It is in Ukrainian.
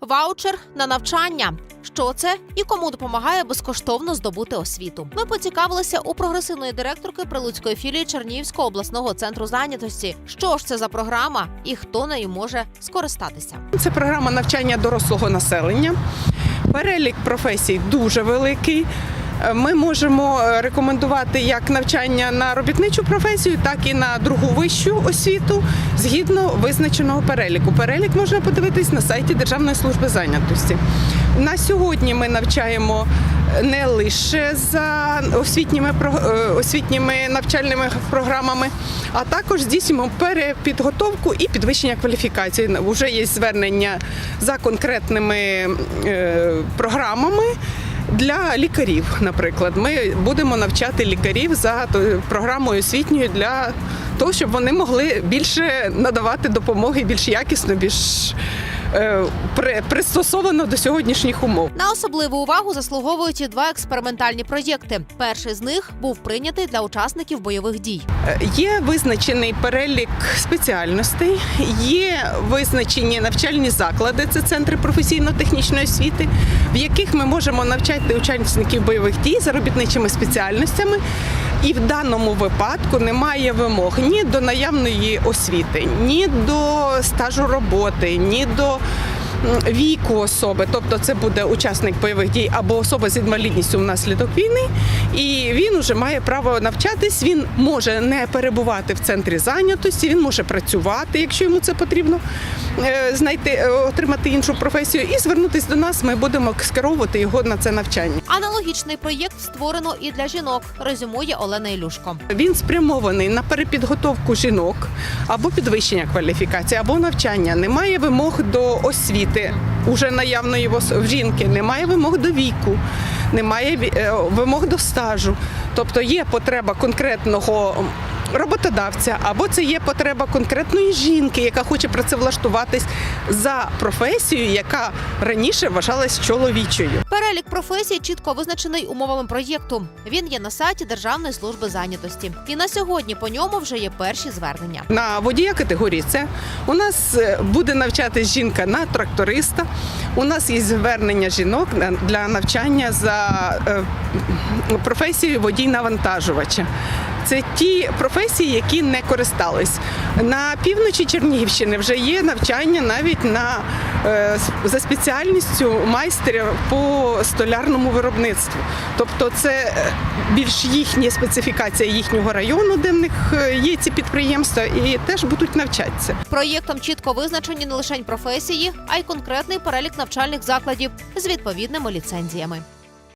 Ваучер на навчання. Що це і кому допомагає безкоштовно здобути освіту? Ми поцікавилися у прогресивної директорки Прилуцької філії Чернігівського обласного центру зайнятості. Що ж це за програма і хто нею може скористатися? Це програма навчання дорослого населення. Перелік професій дуже великий. Е, Ми можемо е, рекомендувати як навчання на робітничу професію, так і на другу вищу освіту згідно визначеного переліку. Перелік можна подивитись на сайті Державної служби зайнятості. На сьогодні ми навчаємо не лише за освітніми е, освітніми навчальними програмами, а також здійснюємо перепідготовку і підвищення кваліфікації. Уже є звернення за конкретними е, програмами. Для лікарів, наприклад, ми будемо навчати лікарів за програмою освітньою для того, щоб вони могли більше надавати допомоги більш якісно, більш пристосовано до сьогоднішніх умов. На особливу увагу заслуговують і два експериментальні проєкти. Перший з них був прийнятий для учасників бойових дій. Е, Є визначений перелік спеціальностей, є визначені навчальні заклади, це центри професійно-технічної освіти, в яких ми можемо навчати учасників бойових дій за робітничими спеціальностями. І в даному випадку немає вимог ні до наявної освіти, ні до стажу роботи, ні до віку особи, тобто це буде учасник бойових дій або особа з інвалідністю внаслідок війни, і він вже має право навчатись. Він може не перебувати в центрі зайнятості, він може працювати, якщо йому це потрібно, знайти е, отримати іншу професію і звернутися до нас. Ми будемо скеровувати його на це навчання. Аналогічний проєкт створено і для жінок. Резюмує Олена Ілюшко. Він спрямований на перепідготовку жінок або підвищення кваліфікації, або навчання. Немає вимог до освіти уже наявної в жінки, немає вимог до віку, немає е, вимог до стажу. Тобто є потреба конкретного. Роботодавця або це є потреба конкретної жінки, яка хоче працевлаштуватись за професією, яка раніше вважалась чоловічою. Перелік професій чітко визначений умовами проєкту. Він є на сайті Державної служби зайнятості. І на сьогодні по ньому вже є перші звернення. На водія категорії С у нас е, буде навчатись жінка на тракториста. У нас є звернення жінок для навчання за е, професією водій-навантажувача. Це ті професії, які не користались. На півночі Чернігівщини вже є навчання навіть на е, за спеціальністю майстра по столярному виробництву. Тобто це е, більш їхня специфікація їхнього району, де в них є ці підприємства, і теж будуть навчатися. Проєктом чітко визначені не лише професії, а й конкретний перелік навчальних закладів з відповідними ліцензіями.